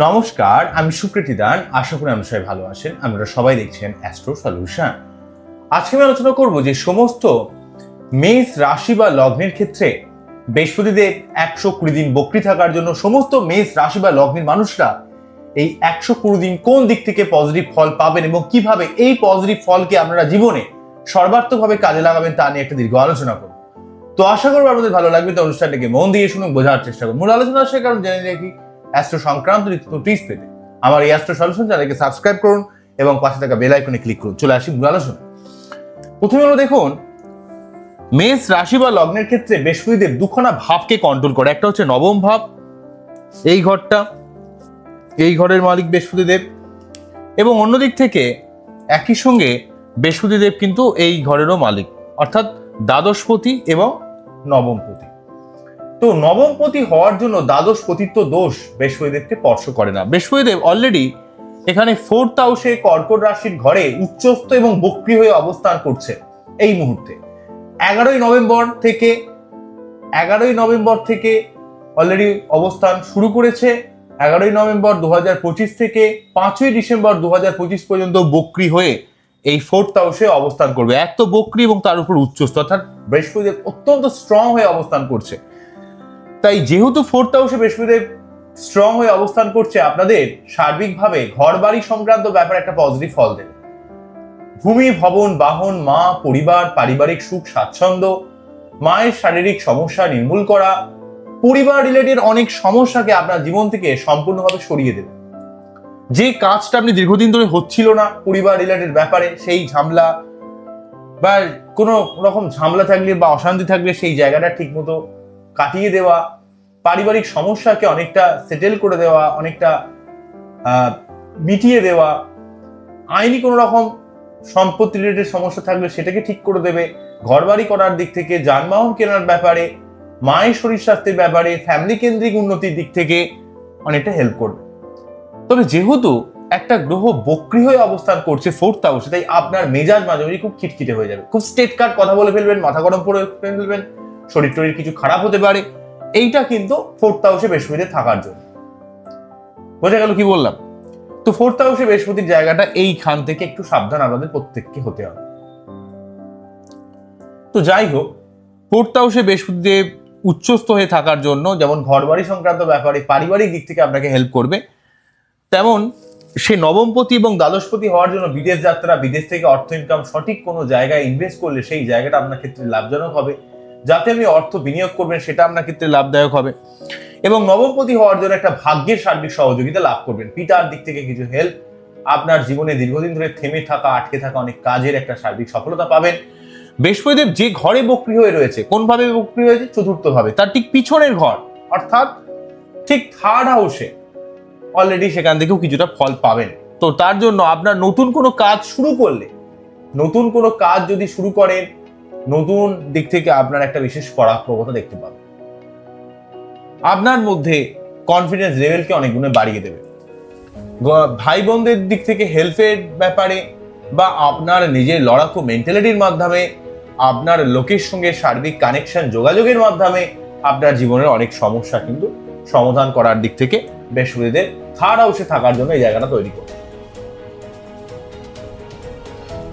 নমস্কার, আমি সুপ্রীতি দান। আশা করি আপনারা সবাই ভালো আছেন। আপনারা সবাই দেখছেন অ্যাস্ট্রো সলিউশন আজকে আমি আলোচনা করব যে সমস্ত মেষ রাশি বা লগ্নের ক্ষেত্রে বৃহস্পতিদেব একশো কুড়ি দিন বকরি থাকার জন্য সমস্ত মেষ রাশি বা লগ্নের মানুষরা এই একশো কুড়ি দিন কোন দিক থেকে পজিটিভ ফল পাবেন এবং কীভাবে এই পজিটিভ ফলকে আপনারা জীবনে সর্বাত্মকভাবে কাজে লাগাবেন তা নিয়ে একটা দীর্ঘ আলোচনা করব। তো আশা করব আপনাদের ভালো লাগবে। তো অনুষ্ঠানটাকে মন দিয়ে শুনুন, বোঝার চেষ্টা করুন মূল আলোচনা আসে কারণ জেনে রাখি অ্যাস্ট্রো সংক্রান্ত নিত্য টিপস পেতে আমার এই অ্যাস্ট্রো সলিউশন চ্যানেলকে সাবস্ক্রাইব করুন এবং পাশে থাকা বেল আইকনে ক্লিক করুন। চলে আসি মূল আলোচনা প্রথমে হলো দেখুন, মেষ রাশি বা লগ্নের ক্ষেত্রে বৃহস্পতিদেব দুখানা ভাবকে কন্ট্রোল করে। একটা হচ্ছে নবম ভাব, এই ঘরটা, এই ঘরের মালিক বৃহস্পতিদেব। এবং অন্যদিক থেকে একই সঙ্গে বৃহস্পতিদেব কিন্তু এই ঘরেরও মালিক। অর্থাৎ দ্বাদশপতি এবং নবমপতি। তো নবমপতি হওয়ার জন্য দ্বাদশ পতিত্ব দোষ বৃহস্পতিদেবকে স্পর্শ করে না। বৃহস্পতিদেব অলরেডি এখানে ফোর্থ হাউসে কর্কট রাশির ঘরে উচ্চস্থ এবং বক্রি হয়ে অবস্থান করছে এই মুহূর্তে। এগারোই নভেম্বর থেকে, এগারোই নভেম্বর থেকে অলরেডি অবস্থান শুরু করেছে। এগারোই নভেম্বর দু থেকে পাঁচই ডিসেম্বর দু পর্যন্ত বক্রি হয়ে এই ফোর্থ হাউসে অবস্থান করবে। এক তো বক্রি এবং তার উপর উচ্চস্থ, অর্থাৎ বৃহস্পতিদেব অত্যন্ত স্ট্রং হয়ে অবস্থান করছে। তাই যেহেতু ফোর্থ হাউসে বৃহস্পতিদেব স্ট্রং হয়ে অবস্থান করছে, আপনাদের সার্বিকভাবে ঘর বাড়ি সংক্রান্ত ব্যাপারে একটা পজিটিভ ফল দেবে। ভূমি, ভবন, বাহন, মা, পরিবার, পারিবারিক সুখ, স্বাচ্ছন্দ্য, মায়ের শারীরিক সমস্যা নির্মূল করা, পরিবার রিলেটেড অনেক সমস্যাকে আপনার জীবন থেকে সম্পূর্ণভাবে সরিয়ে দেবে। যে কাজটা আপনি দীর্ঘদিন ধরে হচ্ছিল না পরিবার রিলেটেড ব্যাপারে, সেই ঝামেলা বা কোনো রকম ঝামেলা থাকলে বা অশান্তি থাকলে সেই জায়গাটা ঠিকমতো কাটিয়ে দেওয়া, পারিবারিক সমস্যাকে অনেকটা সেটেল করে দেওয়া, অনেকটা মিটিয়ে দেওয়া, আইনি কোনো রকম সম্পত্তি রিলেটেড সমস্যা থাকলে সেটাকে ঠিক করে দেবে, ঘরবাড়ি করার দিক থেকে, যানবাহন কেনার ব্যাপারে, মায়ের শরীর স্বাস্থ্যের ব্যাপারে ফ্যামিলি কেন্দ্রিক উন্নতির দিক থেকে অনেকটা হেল্প করবে। তবে যেহেতু একটা গ্রহ বক্রি হয়ে অবস্থান করছে ফোর্থ হাউসে তাই আপনার মেজাজ মাঝে খুব খিটখিটে হয়ে যাবে। খুব স্টেট কার্ড কথা বলে ফেলবেন, মাথা গরম করে ফেলবেন শরীর টরীর কিছু খারাপ হতে পারে, এইটা কিন্তু ফোর্থ হাউসে বৃহস্পতিতে থাকার জন্য। বোঝা গেল কি বললাম? তো ফোর্থ হাউসে বৃহস্পতির জায়গাটা এইখান থেকে একটু সাবধান আমাদের প্রত্যেককে হতে হবে। তো যাই হোক ফোর্থ হাউসে বৃহস্পতিদেব উচ্চস্থ হয়ে থাকার জন্য যেমন ঘরবাড়ি সংক্রান্ত ব্যাপারে পারিবারিক দিক থেকে আপনাকে হেল্প করবে, তেমন সে নবমপতি এবং দ্বাদশপতি হওয়ার জন্য বিদেশ যাত্রা, বিদেশ থেকে অর্থ ইনকাম সঠিক কোনো জায়গায় ইনভেস্ট করলে সেই জায়গাটা আপনার ক্ষেত্রে লাভজনক হবে। যাতে আপনি অর্থ বিনিয়োগ করবেন, সেটা আপনার ক্ষেত্রে লাভদায়ক হবে। এবং নবমপতি হওয়ার জন্য একটা ভাগ্যের সার্বিক সহযোগিতা লাভ করবেন। পিতার দিক থেকে কিছু হেল্প আপনার জীবনে দীর্ঘদিন ধরে থেমে থাকা, আটকে থাকা অনেক কাজের একটা সার্বিক সফলতা পাবেন। বৃহস্পতিদেব যে ঘরে বক্রি হয়ে রয়েছে, কোনভাবে বক্রি হয়েছে? চতুর্থ ভাবে তার ঠিক পিছনের ঘর, অর্থাৎ ঠিক থার্ড হাউসে অলরেডি সেখান থেকেও কিছুটা ফল পাবেন। তো তার জন্য আপনার নতুন কোনো কাজ শুরু করলে, নতুন কোনো কাজ যদি শুরু করেন নতুন দিক থেকে আপনার একটা বিশেষ পরাক্রমতা দেখতে পাবেন আপনার মধ্যে কনফিডেন্স লেভেলকে অনেক গুণে বাড়িয়ে দেবে। ভাই বোনদের দিক থেকে হেল্পের ব্যাপারে বা আপনার নিজের লড়াকু মেন্টালিটির মাধ্যমে, আপনার লোকের সঙ্গে সার্বিক কানেকশন যোগাযোগের মাধ্যমে আপনার জীবনের অনেক সমস্যা কিন্তু সমাধান করার দিক থেকে বৃহস্পতিদের থার্ড হাউসে থাকার জন্য এই জায়গাটা তৈরি করবে।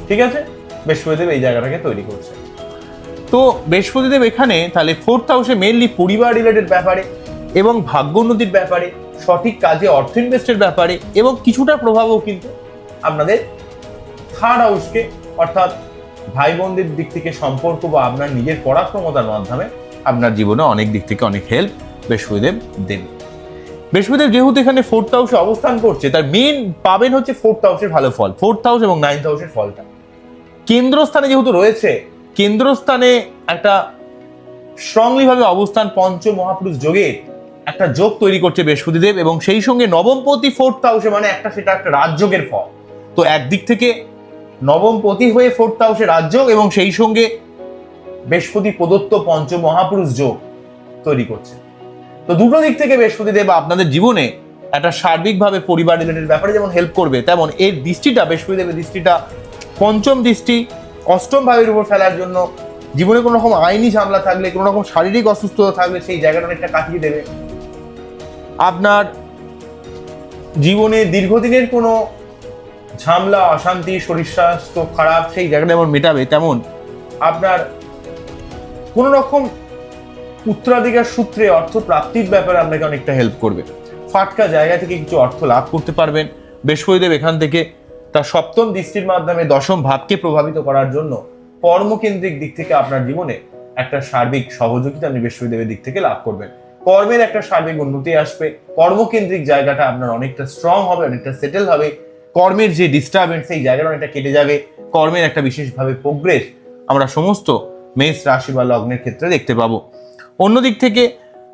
ঠিক আছে? বৃহস্পতিদেব এই জায়গাটাকে তৈরি করছে। তো বৃহস্পতিদেব এখানে তাহলে ফোর্থ হাউসে মেনলি পরিবার রিলেটেড ব্যাপারে এবং ভাগ্য উন্নতির ব্যাপারে, সঠিক কাজে অর্থ ইনভেস্টের ব্যাপারে এবং কিছুটা প্রভাবও কিন্তু আপনাদের থার্ড হাউসকে অর্থাৎ ভাই বোনদের দিক থেকে সম্পর্ক বা আপনার নিজের পরাক্রমতার মাধ্যমে আপনার জীবনে অনেক দিক থেকে অনেক হেল্প বৃহস্পতিদেব দেবে বৃহস্পতিদেব যেহেতু এখানে ফোর্থ হাউসে অবস্থান করছে, তার মেন পাবেন হচ্ছে ফোর্থ হাউসের ভালো ফল ফোর্থ হাউস এবং নাইন্থ হাউসের ফলটা। কেন্দ্রস্থানে যেহেতু রয়েছে কেন্দ্রস্থানে একটা স্ট্রংলি ভাবে অবস্থান পঞ্চ মহাপুরুষ যোগের একটা যোগ তৈরি করছে বৃহস্পতিদেব এবং সেই সঙ্গে নবমপতি ফোর্থ হাউসে মানে একটা সেটা একটা রাজযোগের ফল। তো একদিক থেকে নবমপতি হয়ে ফোর্থ হাউসে রাজযোগ এবং সেই সঙ্গে বৃহস্পতি প্রদত্ত পঞ্চ মহাপুরুষ যোগ তৈরি করছে। তো দুটো দিক থেকে বৃহস্পতিদেব আপনাদের জীবনে একটা সার্বিকভাবে পরিবার রিলেটেড ব্যাপারে যেমন হেল্প করবে, তেমন এর দৃষ্টিটা, বৃহস্পতিদেবের দৃষ্টিটা পঞ্চম দৃষ্টি অষ্টম ভাবের উপর ফেলার জন্য জীবনে কোনো রকম আইনি ঝামেলা থাকলে, কোনো রকম শারীরিক অসুস্থতা থাকলে সেই জায়গাটা অনেকটা কাটিয়ে দেবে। আপনার জীবনে দীর্ঘদিনের কোনো ঝামলা, অশান্তি, শরীর স্বাস্থ্য খারাপ সেই জায়গাটা যেমন মেটাবে, তেমন আপনার কোনো রকম উত্তরাধিকার সূত্রে অর্থ প্রাপ্তির ব্যাপারে আপনাকে অনেকটা হেল্প করবে। ফাটকা জায়গা থেকে কিছু অর্থ লাভ করতে পারবেন। বৃহস্পতিদেব এখান থেকে তার সপ্তম দৃষ্টির মাধ্যমে দশম ভাবকে প্রভাবিত করার জন্য কর্মকেন্দ্রিক দিক থেকে আপনার জীবনে একটা সার্বিক সহযোগিতা আপনি বৃহস্পতিদেবের দিক থেকে লাভ করবেন। কর্মের একটা সার্বিক উন্নতি আসবে, কর্মকেন্দ্রিক জায়গাটা আপনার অনেকটা স্ট্রং হবে, অনেকটা সেটেল হবে, কর্মের যে ডিস্টারবেন্স সেই জায়গাটা অনেকটা কেটে যাবে, কর্মের একটা বিশেষভাবে প্রোগ্রেস আমরা সমস্ত মেষ রাশি বা লগ্নের ক্ষেত্রে দেখতে পাবো। অন্যদিক থেকে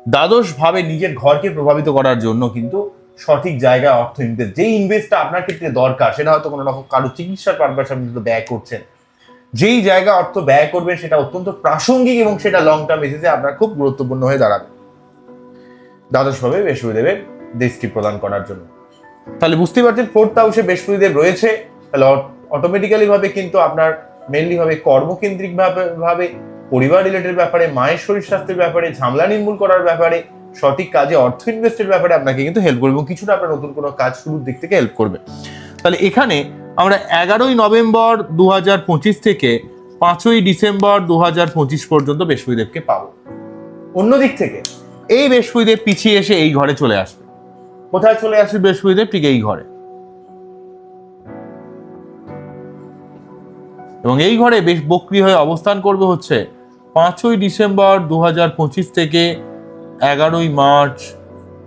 দ্বাদশ ভাবে নিজের ঘরকে প্রভাবিত করার জন্য কিন্তু সঠিক জায়গায় অর্থ ইনভেস্ট যেই ইনভেস্টটা আপনার ক্ষেত্রে দরকার, সেটা হয়তো কোনো রকম কারও চিকিৎসার পারপাসে আপনি ব্যয় করছেন। যেই জায়গা অর্থ ব্যয় করবেন, সেটা অত্যন্ত প্রাসঙ্গিক এবং সেটা লং টার্ম বেসিসে আপনার খুব গুরুত্বপূর্ণ হয়ে দাঁড়াবে। দ্বাদশ ভাবে বৃহস্পতিদেবের দৃষ্টি প্রদান করার জন্য। তাহলে বুঝতেই পারছেন ফোর্থ হাউসে বৃহস্পতিদেব রয়েছে। তাহলে অটোমেটিক্যালি ভাবে কিন্তু আপনার মেনলি ভাবে কর্মকেন্দ্রিক ভাবে ভাবে, পরিবার রিলেটেড ব্যাপারে, মায়ের শরীর স্বাস্থ্যের ব্যাপারে, ঝামলা নির্মূল করার ব্যাপারে সঠিক কাজে অর্থ ইনভেস্টের ব্যাপারে আপনাকে কিন্তু হেল্প করবে এবং কিছুটা আপনার নতুন কোনো কাজ শুরুর দিক থেকে হেল্প করবে। তাহলে এখানে আমরা এগারোই নভেম্বর দুহাজার পঁচিশ থেকে পাঁচই ডিসেম্বর দুহাজার পঁচিশ পর্যন্ত বৃহস্পতিদেবকে পাবো। অন্যদিক থেকে এই বৃহস্পতিদেব পিছিয়ে এসে এই ঘরে চলে আসবে। কোথায় চলে আসবে বৃহস্পতিদেব? ঠিক এই ঘরে। এবং এই ঘরে বেশ বক্রি হয়ে অবস্থান করবে হচ্ছে পাঁচই ডিসেম্বর দু হাজার পঁচিশ থেকে এগারোই মার্চ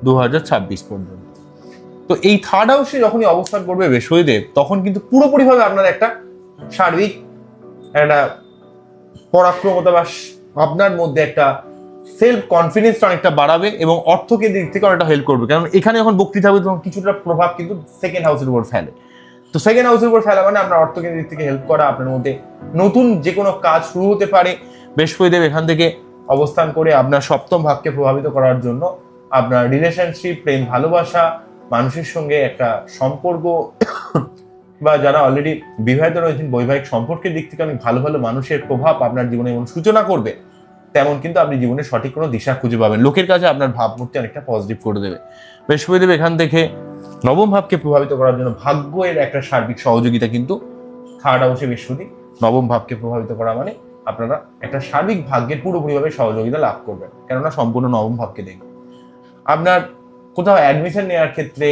দু হাজার ছাব্বিশ পর্যন্ত। তো এই থার্ড হাউসে যখনই অবস্থান করবে বৃহস্পতিদেব, তখন কিন্তু পুরোপুরিভাবে আপনার একটা সার্বিক একটা পরাক্রমতা বা আপনার মধ্যে একটা সেলফ কনফিডেন্সটা অনেকটা বাড়াবে এবং অর্থকে দিক থেকে অনেকটা হেল্প করবে। কারণ এখানে যখন বক্তৃতা হবে, তখন কিছুটা প্রভাব কিন্তু সেকেন্ড হাউসের উপর ফেলে। তো সেকেন্ড হাউসের উপর ফেলা মানে আপনার অর্থকের দিক থেকে হেল্প করা, আপনার মধ্যে নতুন যে কোনো কাজ শুরু হতে পারে। বৃহস্পতিদেব এখান থেকে অবস্থান করে আপনার সপ্তম ভাবকে প্রভাবিত করার জন্য আপনার রিলেশনশিপ প্রেম, ভালোবাসা, মানুষের সঙ্গে একটা সম্পর্ক, বা যারা অলরেডি বিবাহিত রয়েছেন, বৈবাহিক সম্পর্কের দিক থেকে অনেক ভালো ভালো মানুষের প্রভাব আপনার জীবনে এমন সূচনা করবে। তেমন কিন্তু আপনি জীবনে সঠিক কোনো দিশা খুঁজে পাবেন। লোকের কাছে আপনার ভাবমূর্তি অনেকটা পজিটিভ করে দেবে। বৃহস্পতিদেব এখান থেকে নবম ভাবকে প্রভাবিত করার জন্য ভাগ্যের একটা সার্বিক সহযোগিতা কিন্তু থার্ড হাউসে বৃহস্পতি নবম ভাবকে প্রভাবিত করা মানে আপনারা একটা সার্বিক ভাগ্যের পুরোপুরিভাবে সহযোগিতা লাভ করবেন। কেননা সম্পূর্ণ নবম ভাবকে দেখবে আপনার কোথাও অ্যাডমিশন নেওয়ার ক্ষেত্রে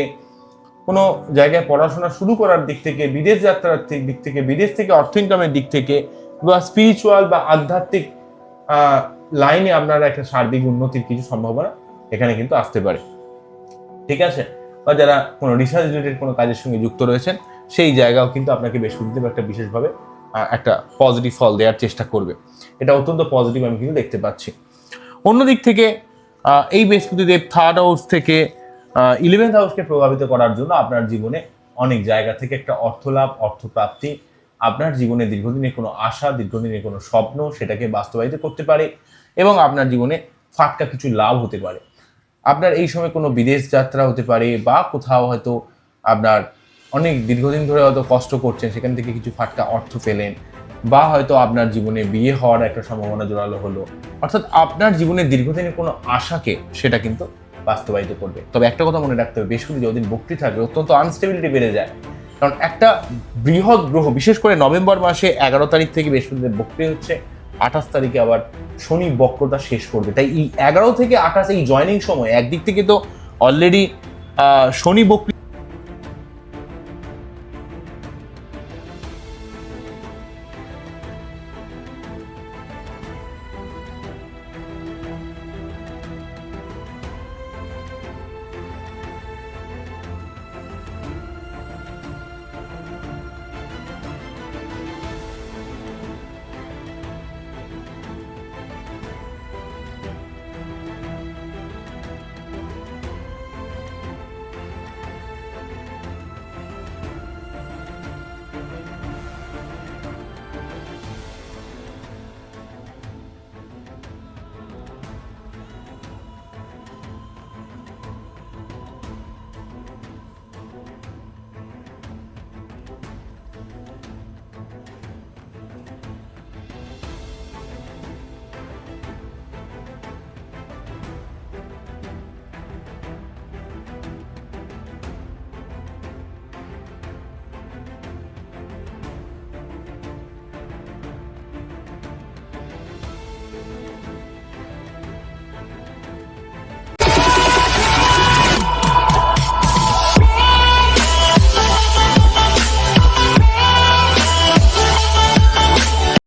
কোনো জায়গায় পড়াশোনা শুরু করার দিক থেকে, বিদেশ যাত্রার দিক থেকে, বিদেশ থেকে অর্থ ইনকামের দিক থেকে বা স্পিরিচুয়াল বা আধ্যাত্মিক লাইনে আপনারা একটা সার্বিক উন্নতির কিছু সম্ভাবনা এখানে কিন্তু আসতে পারে। ঠিক আছে? বা যারা কোনো রিসার্চ রিলেটেড কোনো কাজের সঙ্গে যুক্ত রয়েছেন, সেই জায়গাও কিন্তু আপনাকে বেশ বৃহস্পতিদেব একটা বিশেষভাবে একটা পজিটিভ ফল দেওয়ার চেষ্টা করবে। এটা অত্যন্ত পজিটিভ আমি কিন্তু দেখতে পাচ্ছি। অন্যদিক থেকে এই বৃহস্পতিদেব থার্ড হাউস থেকে ইলেভেন্থ হাউসকে প্রভাবিত করার জন্য আপনার জীবনে অনেক জায়গা থেকে একটা অর্থ লাভ অর্থপ্রাপ্তি আপনার জীবনে দীর্ঘদিনের কোনো আশা, দীর্ঘদিনের কোনো স্বপ্ন সেটাকে বাস্তবায়িত করতে পারে এবং আপনার জীবনে ফাটকা কিছু লাভ হতে পারে। আপনার এই সময় কোনো বিদেশ যাত্রা হতে পারে বা কোথাও হয়তো আপনার অনেক দীর্ঘদিন ধরে হয়তো কষ্ট করছেন, সেখান থেকে কিছু ফাটকা অর্থ পেলেন বা হয়তো আপনার জীবনে বিয়ে হওয়ার একটা সম্ভাবনা জোরালো হলো। অর্থাৎ আপনার জীবনে দীর্ঘদিনের কোনো আশাকে সেটা কিন্তু বাস্তবায়িত করবে। তবে একটা কথা মনে রাখতে হবে, বেশ বৃহস্পতি যতদিন বক্রি থাকবে, অত্যন্ত আনস্টেবিলিটি বেড়ে যায়। কারণ একটা বৃহৎ গ্রহ, বিশেষ করে নভেম্বর মাসে এগারো তারিখ থেকে বৃহস্পতিদের বক্রি হচ্ছে, আঠাশ তারিখে আবার শনি বক্রতা শেষ করবে। তাই এই এগারো থেকে আঠাশ, এই জয়নিং সময়, একদিক থেকে তো অলরেডি শনি বক্রি